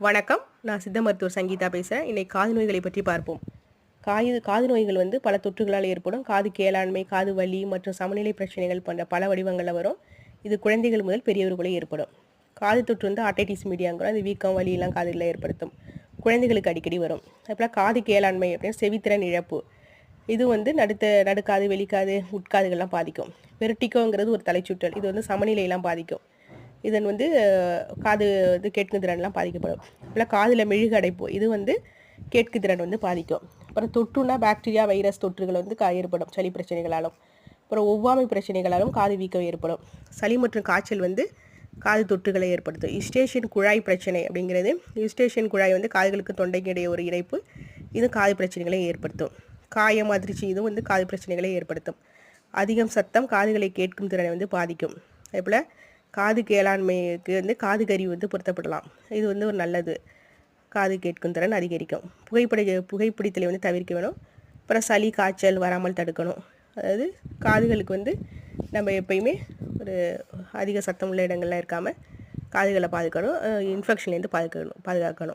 வணக்கம். நான் சித்த மருத்துவர் சங்கீதா பேசுகிறேன் இன்னைக்கு காது நோய்களை பற்றி பார்ப்போம். காது காது நோய்கள் வந்து பல தொற்றுகளால் ஏற்படும். காது கேளாண்மை காது வலி மற்றும் சமநிலை பிரச்சனைகள் போன்ற பல வடிவங்களில் வரும். இது குழந்தைகள் முதல் பெரியவர்களே ஏற்படும். காது தொற்று வந்து ஆட்டைட்டிஸ் மீடியாங்கிறோம் அது வீக்கம் வலியெல்லாம் காதுகளில் ஏற்படுத்தும். குழந்தைகளுக்கு அடிக்கடி வரும். அதுபோல் காது கேளாண்மை அப்படின்னு செவித்திறன் இழப்பு. இது வந்து நடுத்த நடுக்காது வெளிக்காது உட்காதுகள்லாம் பாதிக்கும். வெர்டிகோங்கிறது ஒரு தலைச்சுற்றல். இது வந்து சமநிலையெல்லாம் பாதிக்கும். இதன் வந்து காது இது கேட்கும் திறன்லாம் பாதிக்கப்படும். இல்லை காதில் மெழுகு அடைப்பு இது வந்து கேட்கு திறன் வந்து பாதிக்கும். அப்புறம் தொற்றுனா பாக்டீரியா வைரஸ் தொற்றுகள் வந்து கா- ஏற்படும் சளி பிரச்சனைகளாலும். அப்புறம் ஒவ்வாமை பிரச்சனைகளாலும் காது வீக்கம் ஏற்படும். சளி மற்றும் காய்ச்சல் வந்து காது தொற்றுகளை ஏற்படுத்தும். இஸ்டேஷன் குழாய் பிரச்சனை அப்படிங்கிறது இஸ்டேஷன் குழாய் வந்து காதுகளுக்கு தொண்டைக்கு இடையே ஒரு இணைப்பு. இது காது பிரச்சனைகளை ஏற்படுத்தும். காயம் அதிர்ச்சி இதுவும் வந்து காது பிரச்சனைகளை ஏற்படுத்தும். அதிகம் சத்தம் காதுகளை கேட்கும் திறனை வந்து பாதிக்கும். அதேபோல் காது கேளாண்மைக்கு வந்து காது கறி வந்து பொருத்தப்படலாம். இது வந்து ஒரு நல்லது. காது கேட்கும் திறன் அதிகரிக்கும். புகைப்பட புகைப்பிடித்தலை வந்து தவிர்க்க வேணும் அப்புறம் சளி காய்ச்சல் வராமல் தடுக்கணும். அதாவது காதுகளுக்கு வந்து நம்ம எப்பயுமே ஒரு அதிக சத்தம் உள்ள இடங்கள்லாம் இருக்காமல் காதுகளை பாதுகாக்கணும். இன்ஃபெக்ஷன்லேருந்து பாதுகாக்கணும் பாதுகாக்கணும்.